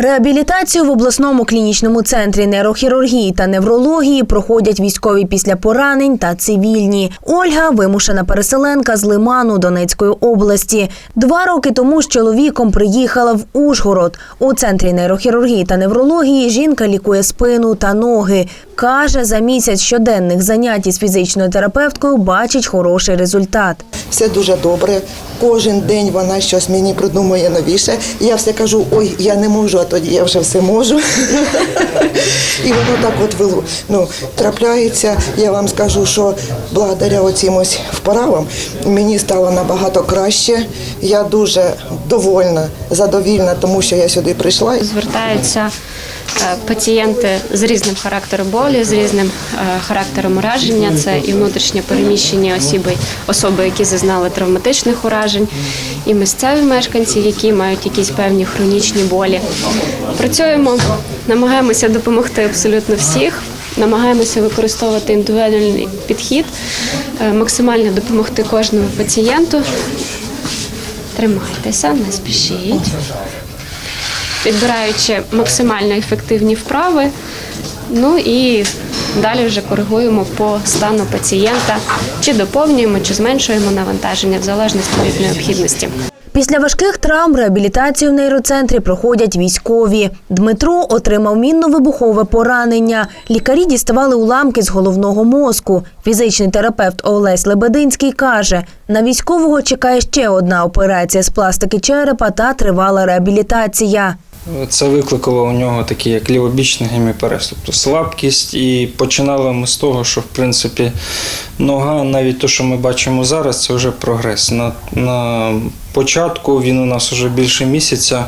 Реабілітацію в обласному клінічному центрі нейрохірургії та неврології проходять військові після поранень та цивільні. Ольга вимушена переселенка з Лиману Донецької області. Два роки тому з чоловіком приїхала в Ужгород. У центрі нейрохірургії та неврології жінка лікує спину та ноги. Каже, за місяць щоденних занять із фізичною терапевткою бачить хороший результат. Все дуже добре. Кожен день вона щось мені придумує новіше. Я все кажу, ой, я не можу, тоді я вже все можу. І воно так от ну, трапляється. Я вам скажу, що благодаря оцім ось вправам мені стало набагато краще. Я дуже довольна, задовільна, тому що я сюди прийшла. Звертаються е, пацієнти з різним характером болі, з різним характером ураження. Це і внутрішньо переміщені особи, особи, які зазнали травматичних уражень, і місцеві мешканці, які мають якісь певні хронічні болі. Працюємо, намагаємося допомогти абсолютно всіх. Намагаємося використовувати індивідуальний підхід, е, максимально допомогти кожному пацієнту. Тримайтеся, не спішіть підбираючи максимально ефективні вправи. Ну і далі вже коригуємо по стану пацієнта, чи доповнюємо, чи зменшуємо навантаження в залежності від необхідності. Після важких травм реабілітацію в нейроцентрі проходять військові. Дмитро отримав мінно-вибухове поранення. Лікарі діставали уламки з головного мозку. Фізичний терапевт Олесь Лебединський каже, на військового чекає ще одна операція з пластики черепа та тривала реабілітація. Це викликало у нього такий як лівобічний геміперез, тобто слабкість. І починали ми з того, що в принципі нога, навіть те, що ми бачимо зараз, це вже прогрес. На, на початку він у нас вже більше місяця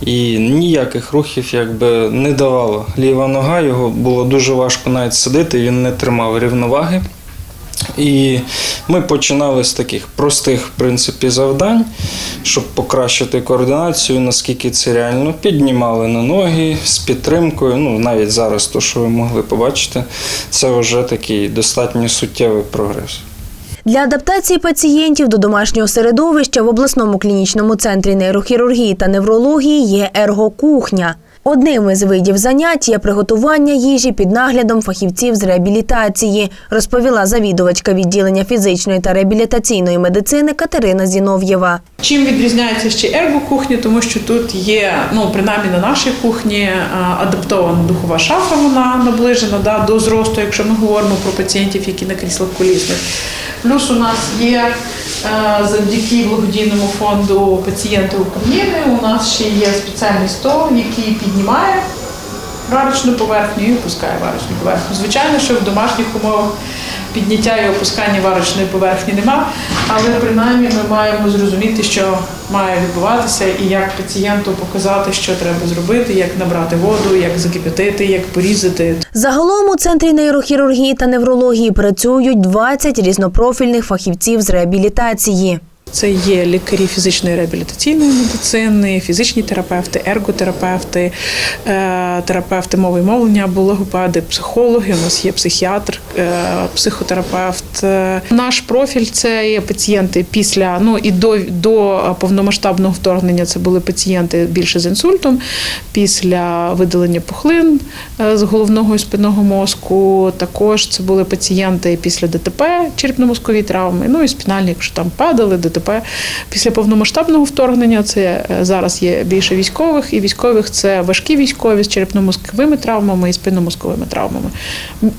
і ніяких рухів якби не давало. Ліва нога його було дуже важко навіть сидити, він не тримав рівноваги. І ми починали з таких простих в завдань, щоб покращити координацію, наскільки це реально. Піднімали на ноги з підтримкою. Ну, навіть зараз, то, що ви могли побачити, це вже такий достатньо суттєвий прогрес. Для адаптації пацієнтів до домашнього середовища в обласному клінічному центрі нейрохірургії та неврології є ергокухня. Одним із видів занять є приготування їжі під наглядом фахівців з реабілітації, розповіла завідувачка відділення фізичної та реабілітаційної медицини Катерина Зінов'єва. Чим відрізняється ще ергокухня, тому що тут є, ну принаймні на нашій кухні, адаптована духова шафа, вона наближена да, до зросту, якщо ми говоримо про пацієнтів, які на кріслах колісних. Плюс у нас є е, завдяки благодійному фонду пацієнти України. У нас ще є спеціальний стол, який піднімає варочну поверхню і опускає варочну поверхню. Звичайно, що в домашніх умовах підняття і опускання варочної поверхні нема, але принаймні ми маємо зрозуміти, що має відбуватися, і як пацієнту показати, що треба зробити, як набрати воду, як закипятити, як порізати. Загалом у центрі нейрохірургії та неврології працюють 20 різнопрофільних фахівців з реабілітації. Це є лікарі фізичної реабілітаційної медицини, фізичні терапевти, ерготерапевти, е, терапевти мови і мовлення або логопеди, психологи. У нас є психіатр, е, психотерапевт. Е, Наш профіль це є пацієнти після ну і до, до повномасштабного вторгнення. Це були пацієнти більше з інсультом, після видалення пухлин з головного і спинного мозку. Також це були пацієнти після ДТП, черепно-мозкові травми, ну і спінальні, якщо там падали, ДТП. Після повномасштабного вторгнення це е, зараз є більше військових, і військових це важкі військові з черепно-мозковими травмами і спинномозковими травмами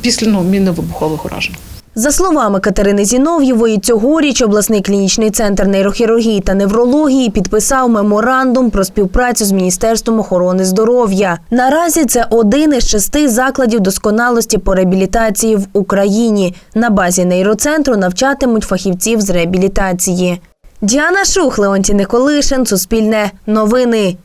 після ну, мінно-вибухових уражень. За словами Катерини Зінов'євої, цьогоріч обласний клінічний центр нейрохірургії та неврології підписав меморандум про співпрацю з Міністерством охорони здоров'я. Наразі це один із шести закладів досконалості по реабілітації в Україні. На базі нейроцентру навчатимуть фахівців з реабілітації. Діана Шух, Леонтій Николишин, Суспільне, Новини.